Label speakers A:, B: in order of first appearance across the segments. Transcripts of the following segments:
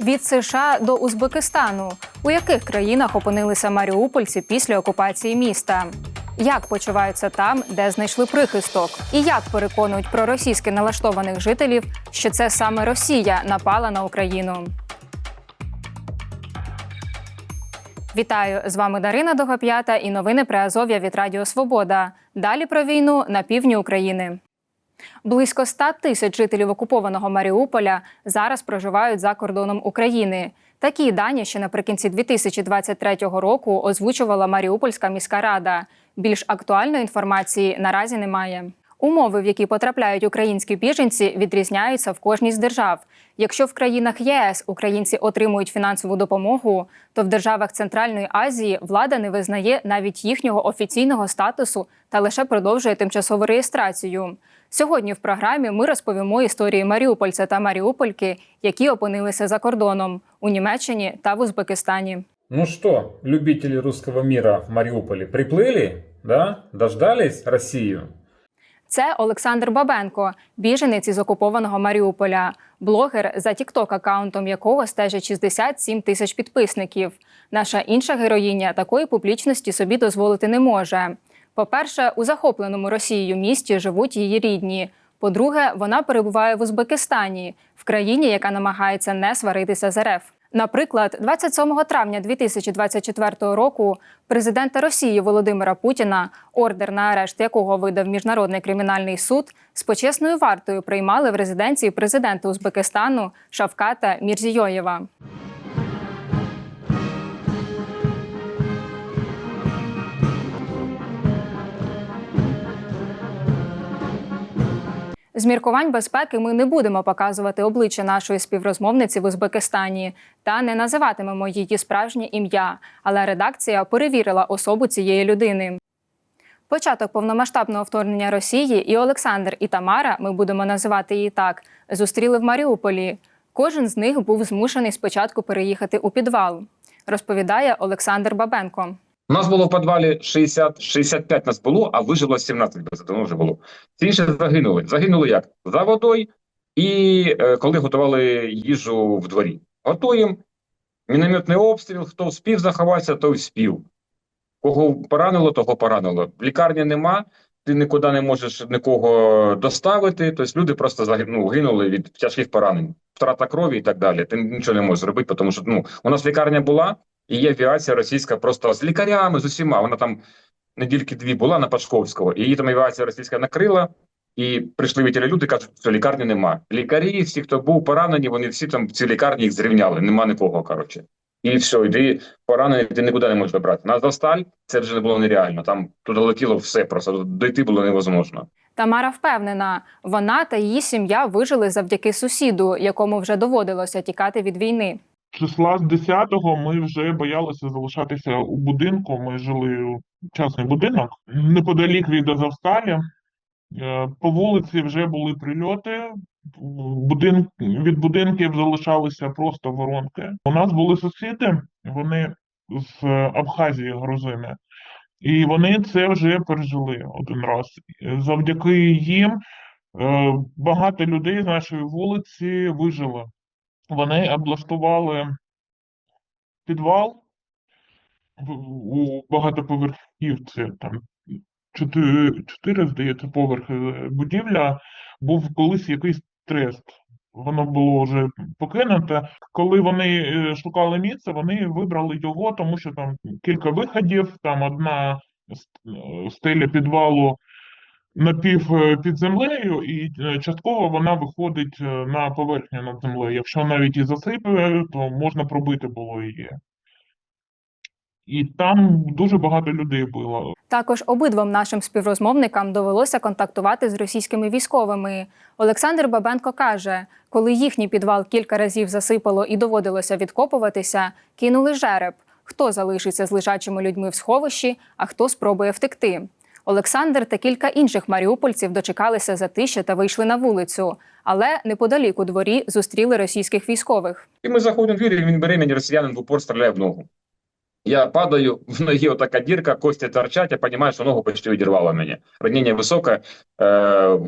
A: Від США до Узбекистану, у яких країнах опинилися маріупольці після окупації міста? Як почуваються там, де знайшли прихисток, і як переконують проросійськи налаштованих жителів, що це саме Росія напала на Україну? Вітаю з вами Дарина Догоп'ята і новини про Азов'я від Радіо Свобода. Далі про війну на півдні України. Близько 100 тисяч жителів окупованого Маріуполя зараз проживають за кордоном України. Такі дані ще наприкінці 2023 року озвучувала Маріупольська міська рада. Більш актуальної інформації наразі немає. Умови, в які потрапляють українські біженці, відрізняються в кожній з держав. Якщо в країнах єС українці отримують фінансову допомогу, то в державах Центральної Азії влада не визнає навіть їхнього офіційного статусу та лише продовжує тимчасову реєстрацію. Сьогодні в програмі ми розповімо історії маріупольця та маріупольки, які опинилися за кордоном у Німеччині та в Узбекистані.
B: Ну что, любители русского мира в Мариуполе приплыли, да? Дождались Россию?
A: Це Олександр Бабенко, біженець із окупованого Маріуполя, блогер, за тікток акаунтом якого стежить 67 тисяч підписників. Наша інша героїня такої публічності собі дозволити не може. По-перше, у захопленому Росією місті живуть її рідні. По-друге, вона перебуває в Узбекистані, в країні, яка намагається не сваритися з РФ. Наприклад, 27 травня 2024 року президента Росії Володимира Путіна, ордер на арешт якого видав міжнародний кримінальний суд, з почесною вартою приймали в резиденції президента Узбекистану Шавката Мірзійоєва. З міркувань безпеки ми не будемо показувати обличчя нашої співрозмовниці в Узбекистані та не називатимемо її справжнє ім'я, але редакція перевірила особу цієї людини. Початок повномасштабного вторгнення Росії і Олександр і Тамара, ми будемо називати її так, зустріли в Маріуполі. Кожен з них був змушений спочатку переїхати у підвал, розповідає Олександр Бабенко.
C: У нас було в підвалі 60, 65 нас було, а вижило 17 без того вже було. Ці інші загинули. Загинули як? За водою і е, коли готували їжу в дворі. Готуємо, мінометний обстріл, хто спів заховатися, той спів. Кого поранило, того поранило. Лікарні нема, ти нікуди не можеш нікого доставити, тобто люди просто загинули, ну, гинули від тяжких поранень, втрата крові і так далі. Ти нічого не можеш зробити, тому що ну, у нас лікарня була, і є авіація російська просто з лікарями, з усіма. Вона там недільки дві була на Пашковського, і її там авіація російська накрила. І прийшли вітілі люди, кажуть, що лікарні нема. Лікарі, всі, хто був поранені, вони всі там в цій лікарні їх зрівняли. Нема нікого, коротше. І все, йди поранений, ти нікуди не можеш вибрати. На Зосталь це вже не було нереально. Там туди летіло все, просто дойти було невозможно.
A: Тамара впевнена, вона та її сім'я вижили завдяки сусіду, якому вже доводилося тікати від війни.
D: Числа з 10-го ми вже боялися залишатися у будинку. Ми жили у частний будинок неподалік від Азовсталі. Е, По вулиці вже були прильоти. Будин... Від будинків залишалися просто воронки. У нас були сусіди, вони з Абхазії грузини, і вони це вже пережили один раз. Завдяки їм е, багато людей з нашої вулиці вижило. Вони облаштували підвал у багатоповерхівці, там чотири, чотири, здається, поверхи будівля, був колись якийсь трест. Воно було вже покинуте. Коли вони е, шукали місце, вони вибрали його, тому що там кілька виходів, там одна е, стеля підвалу напів е, під землею, і е, частково вона виходить е, на поверхню над землею. Якщо навіть і засипе, то можна пробити було її. І там дуже багато людей було.
A: Також обидвом нашим співрозмовникам довелося контактувати з російськими військовими. Олександр Бабенко каже, коли їхній підвал кілька разів засипало і доводилося відкопуватися, кинули жереб. Хто залишиться з лежачими людьми в сховищі, а хто спробує втекти. Олександр та кілька інших маріупольців дочекалися затишя та вийшли на вулицю, але неподалік у дворі зустріли російських військових.
C: І ми заходимо в двір, і він бере мені росіянин в упор стріляє в ногу. Я падаю, в ногі отака дірка, кості торчать, я розумію, що ногу почти відірвало мені. Ранення високе, е,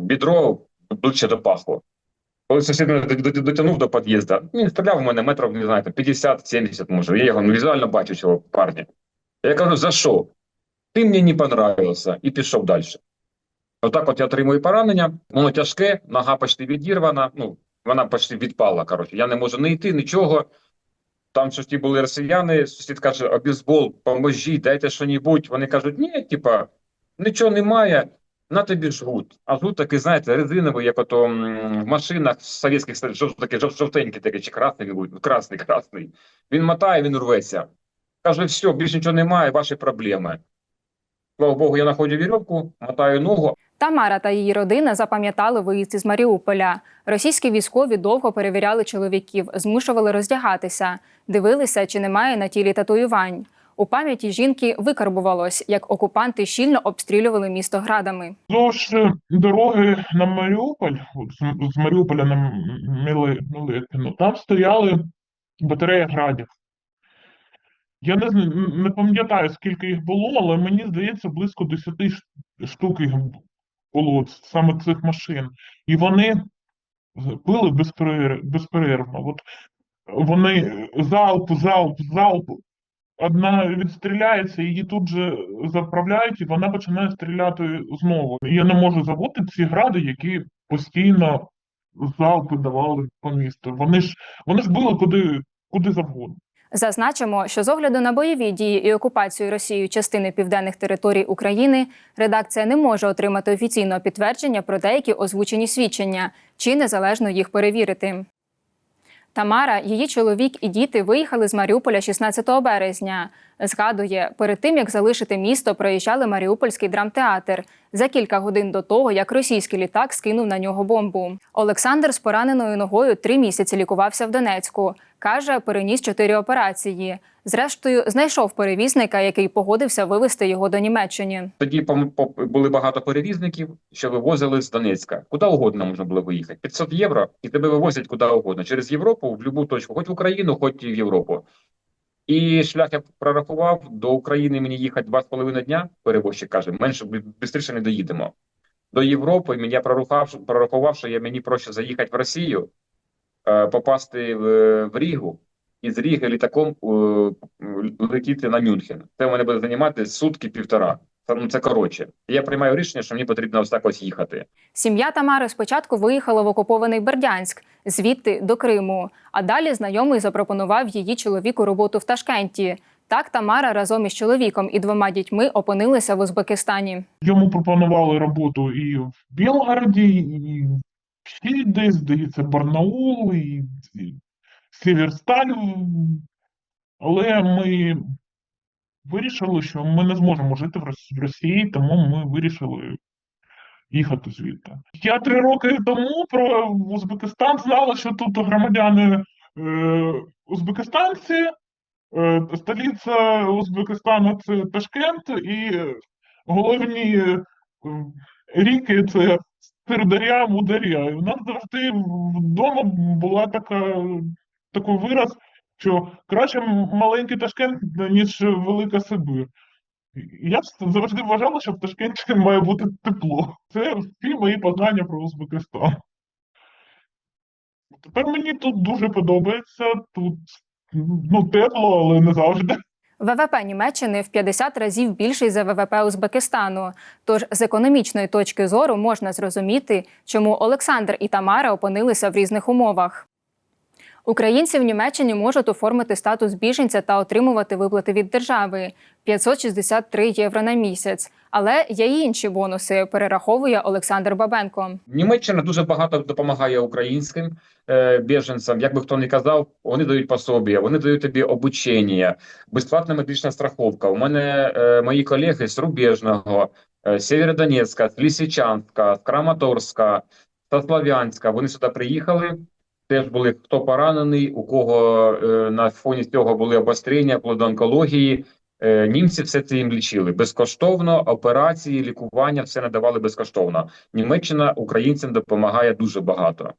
C: бідро ближче до паху. Коли сусід дотягнув до під'їзду, він стріляв в мене метрів, не знаю, там 50-70 може. Я його ну, візуально бачу цього парня. Я кажу, за що? Ти мені не понравився, і пішов далі. Отак от я отримую поранення, воно тяжке, нога почти відірвана, ну, вона почти відпала, коротше. Я не можу не йти, нічого. Там щось ті були росіяни, сусід каже, обізбол, поможіть, дайте що-небудь. Вони кажуть, ні, типа, нічого немає, на тобі жгут. А жгут такий, знаєте, резиновий, як ото в машинах совєтських, жов, такий, жовтенький, такий, чи красний, він красний, красний. Він мотає, він рветься. Каже, все, більше нічого немає, ваші проблеми. Слава Богу, я знаходжу вірьовку, мотаю ногу,
A: Тамара та її родина запам'ятали виїзд із Маріуполя. Російські військові довго перевіряли чоловіків, змушували роздягатися, дивилися, чи немає на тілі татуювань. У пам'яті жінки викарбувалось, як окупанти щільно обстрілювали місто градами.
D: Вздовж е, дороги на Маріуполь, з, Маріуполя на Мили- Милипіно, там стояли батарея градів. Я не, не пам'ятаю, скільки їх було, але мені здається, близько 10 ш- штук їх було, саме цих машин. І вони били безперер- безперервно. От вони залп, залп, залп. Одна відстріляється, її тут же заправляють, і вона починає стріляти знову. Я не можу забути ці гради, які постійно залпи давали по місту. Вони ж вони ж били куди, куди завгодно.
A: Зазначимо, що з огляду на бойові дії і окупацію Росією частини південних територій України редакція не може отримати офіційного підтвердження про деякі озвучені свідчення чи незалежно їх перевірити. Тамара, її чоловік і діти виїхали з Маріуполя 16 березня. Згадує, перед тим як залишити місто, проїжджали Маріупольський драмтеатр за кілька годин до того, як російський літак скинув на нього бомбу. Олександр з пораненою ногою три місяці лікувався в Донецьку. Каже, переніс чотири операції. Зрештою, знайшов перевізника, який погодився вивезти його до Німеччини.
C: Тоді були багато перевізників, що вивозили з Донецька. Куди угодно можна було виїхати. 500 євро, і тебе вивозять куди угодно. Через Європу, в будь-яку точку, хоч в Україну, хоч і в Європу. І шлях я прорахував, до України мені їхати два з половиною дня, перевозчик каже, менше, швидше не доїдемо. До Європи мені я прорахував, прорахував, що я, мені проще заїхати в Росію, е, попасти в, в Рігу, і з Ріги літаком е, летіти на Мюнхен. Це мене буде займати сутки півтора. Це, ну, коротше. Я приймаю рішення, що мені потрібно ось так ось їхати.
A: Сім'я Тамари спочатку виїхала в окупований Бердянськ, звідти до Криму. А далі знайомий запропонував її чоловіку роботу в Ташкенті. Так Тамара разом із чоловіком і двома дітьми опинилися в Узбекистані.
D: Йому пропонували роботу і в Білгороді, і ще десь, здається, Барнаул, і, Сєвєрсталь. Але ми вирішили, що ми не зможемо жити в Росії, тому ми вирішили їхати звідти. Я три роки тому про Узбекистан знала, що тут громадяни е, узбекистанці, е, столиця Узбекистану це Ташкент, і головні е, ріки це Сирдаря, Мударя. І в нас завжди вдома була така, такий вираз, що краще маленький Ташкент, ніж велика Сибир. Я завжди вважала, що в Ташкенті має бути тепло. Це всі мої познання про Узбекистан. Тепер мені тут дуже подобається. Тут ну, тепло, але не завжди.
A: ВВП Німеччини в 50 разів більший за ВВП Узбекистану. Тож з економічної точки зору можна зрозуміти, чому Олександр і Тамара опинилися в різних умовах. Українці в Німеччині можуть оформити статус біженця та отримувати виплати від держави 563 євро на місяць. Але є й інші бонуси, перераховує Олександр Бабенко.
C: Німеччина дуже багато допомагає українським е, біженцям. Як би хто не казав, вони дають пособія, вони дають тобі обучення, безплатна медична страховка. У мене е, мої колеги з Рубежного, е, Сєвєродонецька, з Лісичанська, Краматорська, з Слав'янська. Вони сюди приїхали. Теж були хто поранений, у кого е, на фоні цього були обострення, вплоть до онкології. Е, німці все це їм лічили безкоштовно. Операції, лікування все надавали безкоштовно. Німеччина українцям допомагає дуже багато.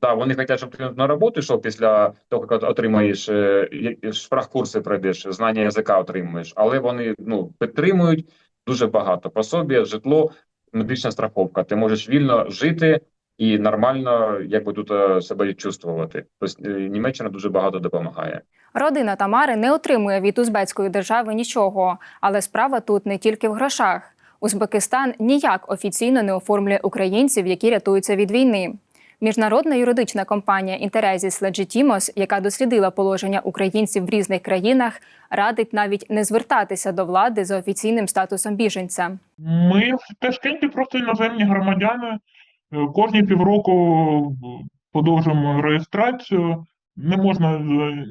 C: Так, вони хочуть, щоб ти на роботу йшов після того, як отримаєш е, шпрахкурси пройдеш, знання язика отримуєш, але вони ну підтримують дуже багато. Пособі, житло, медична страховка. Ти можеш вільно жити, і нормально якби тут е, себе чувствувати. Тобто е, Німеччина дуже багато допомагає.
A: Родина Тамари не отримує від узбецької держави нічого, але справа тут не тільки в грошах. Узбекистан ніяк офіційно не оформлює українців, які рятуються від війни. Міжнародна юридична компанія Interesis Legitimos, яка дослідила положення українців в різних країнах, радить навіть не звертатися до влади за офіційним статусом біженця.
D: Ми в Ташкенті просто іноземні громадяни. Е, Кожні півроку е, подовжуємо реєстрацію. Не можна е,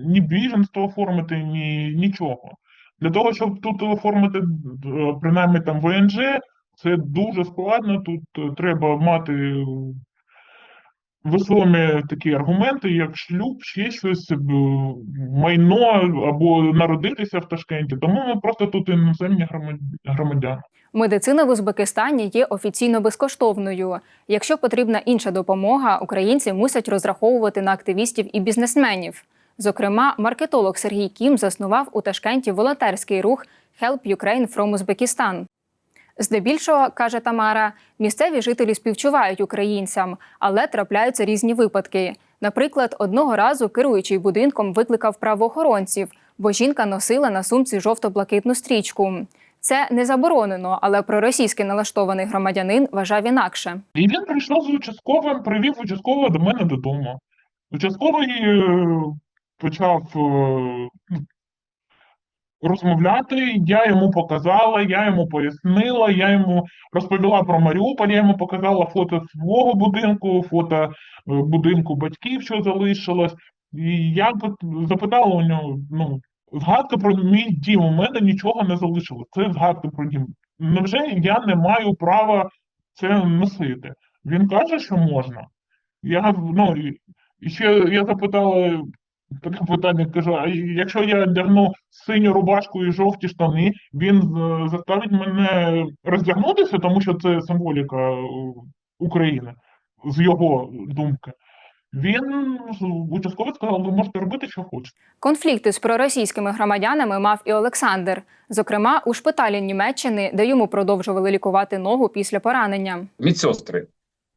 D: ні біженство оформити, ні нічого. Для того, щоб тут оформити принаймні там ВНЖ, це дуже складно. Тут треба мати весомі такі аргументи, як шлюб, ще щось, е, майно або народитися в Ташкенті. Тому ми просто тут іноземні громад- громадяни.
A: Медицина в Узбекистані є офіційно безкоштовною. Якщо потрібна інша допомога, українці мусять розраховувати на активістів і бізнесменів. Зокрема, маркетолог Сергій Кім заснував у Ташкенті волонтерський рух Help Ukraine from Uzbekistan. Здебільшого, каже Тамара, місцеві жителі співчувають українцям, але трапляються різні випадки. Наприклад, одного разу керуючий будинком викликав правоохоронців, бо жінка носила на сумці жовто-блакитну стрічку. Це не заборонено, але проросійський налаштований громадянин вважав інакше.
D: І він прийшов з участковим, привів участкового до мене додому. Участковий е, почав е, ну, розмовляти, я йому показала, я йому пояснила, я йому розповіла про Маріуполь, я йому показала фото свого будинку, фото е, будинку батьків, що залишилось. І я пит- запитала у нього, ну, згадка про мій дім, у мене нічого не залишилось. Це згадка про дім. Невже я не маю права це носити? Він каже, що можна. Я, ну, і ще я запитала таке питання, кажу, а якщо я одягну синю рубашку і жовті штани, він е, заставить мене роздягнутися, тому що це символіка е, України, з його думки. Він участковий сказав, ви можете робити, що хочете.
A: Конфлікти з проросійськими громадянами мав і Олександр. Зокрема, у шпиталі Німеччини, де йому продовжували лікувати ногу після поранення.
C: Медсестри.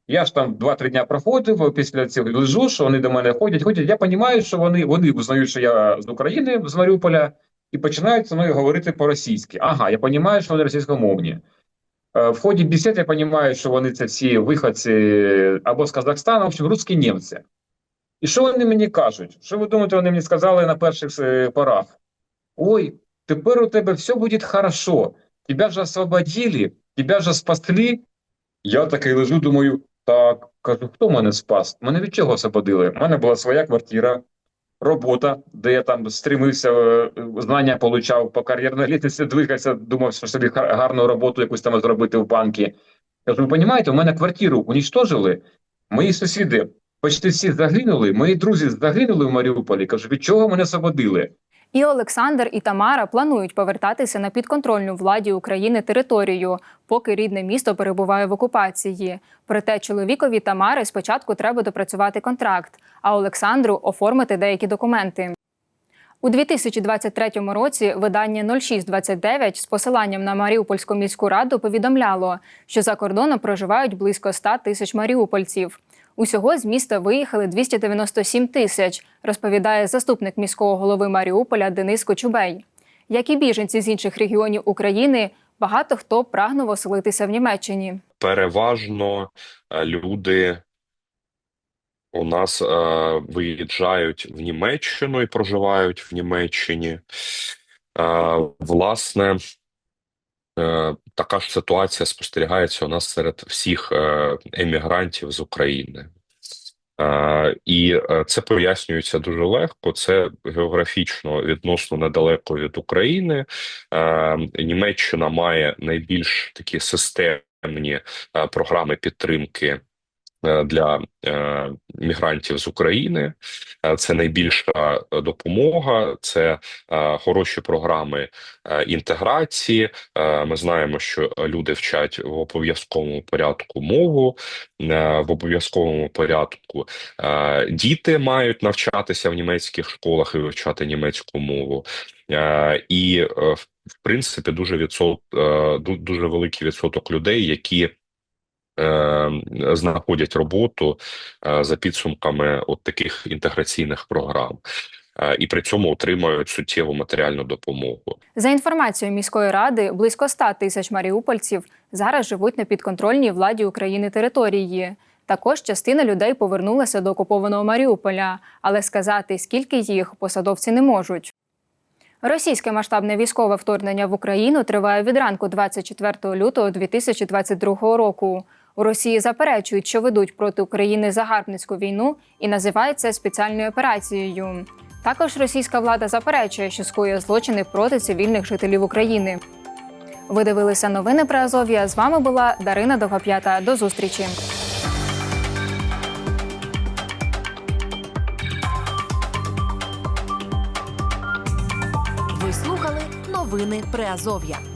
C: Я ж там 2-3 дня проходив, після цього лежу, що вони до мене ходять, ходять. Я розумію, що вони, вони визнають, що я з України, з Маріуполя, і починають зі мною говорити по-російськи. Ага, я розумію, що вони російськомовні. Е, В ході бесід я розумію, що вони це всі виходці або з Казахстану, в общем, русські німці. І що вони мені кажуть? Що ви думаєте, вони мені сказали на перших е, порах? Ой, тепер у тебе все буде хорошо. Тебя же освободили, тебя же спасли. Я такий лежу, думаю, так, кажу, хто мене спас? Мене від чого освободили? У мене була своя квартира, робота, де я там стремився, е, знання получав по кар'єрній лісниці, двигався, думав, що собі гарну роботу якусь там зробити в банки. Кажу, ви розумієте, у мене квартиру унічтожили, мої сусіди почти всі загинули, мої друзі загинули в Маріуполі. Кажу, від чого мене освободили?
A: І Олександр і Тамара планують повертатися на підконтрольну владі України територію, поки рідне місто перебуває в окупації. Проте чоловікові Тамари спочатку треба допрацювати контракт, а Олександру оформити деякі документи. У 2023 році видання 0629 з посиланням на Маріупольську міську раду повідомляло, що за кордоном проживають близько 100 тисяч маріупольців. Усього з міста виїхали 297 тисяч, розповідає заступник міського голови Маріуполя Денис Кочубей. Як і біженці з інших регіонів України, багато хто прагнув оселитися в Німеччині.
E: переважно е, люди у нас е, виїжджають в Німеччину і проживають в Німеччині. Е, власне, така ж ситуація спостерігається у нас серед всіх е, емігрантів з України. Е, і е, це пояснюється дуже легко. Це географічно відносно недалеко від України. Е, Німеччина має найбільш такі системні е, програми підтримки е, для е, мігрантів з України. Е, Це найбільша е, допомога, це е, хороші програми інтеграції. Ми знаємо, що люди вчать в обов'язковому порядку мову, в обов'язковому порядку діти мають навчатися в німецьких школах і вивчати німецьку мову. І в принципі дуже відсот, дуже великий відсоток людей, які знаходять роботу е, за підсумками от таких інтеграційних програм. Е, І при цьому отримують суттєву матеріальну допомогу.
A: За інформацією міської ради, близько 100 тисяч маріупольців зараз живуть на підконтрольній владі України території. Також частина людей повернулася до окупованого Маріуполя, але сказати, скільки їх посадовці не можуть. Російське масштабне військове вторгнення в Україну триває від ранку 24 лютого 2022 року. У Росії заперечують, що ведуть проти України загарбницьку війну і називають це спеціальною операцією. Також російська влада заперечує, що скоює злочини проти цивільних жителів України. Ви дивилися новини про Азов'я. З вами була Дарина Довгоп'ята. До зустрічі.
F: Ви слухали новини Приазов'я.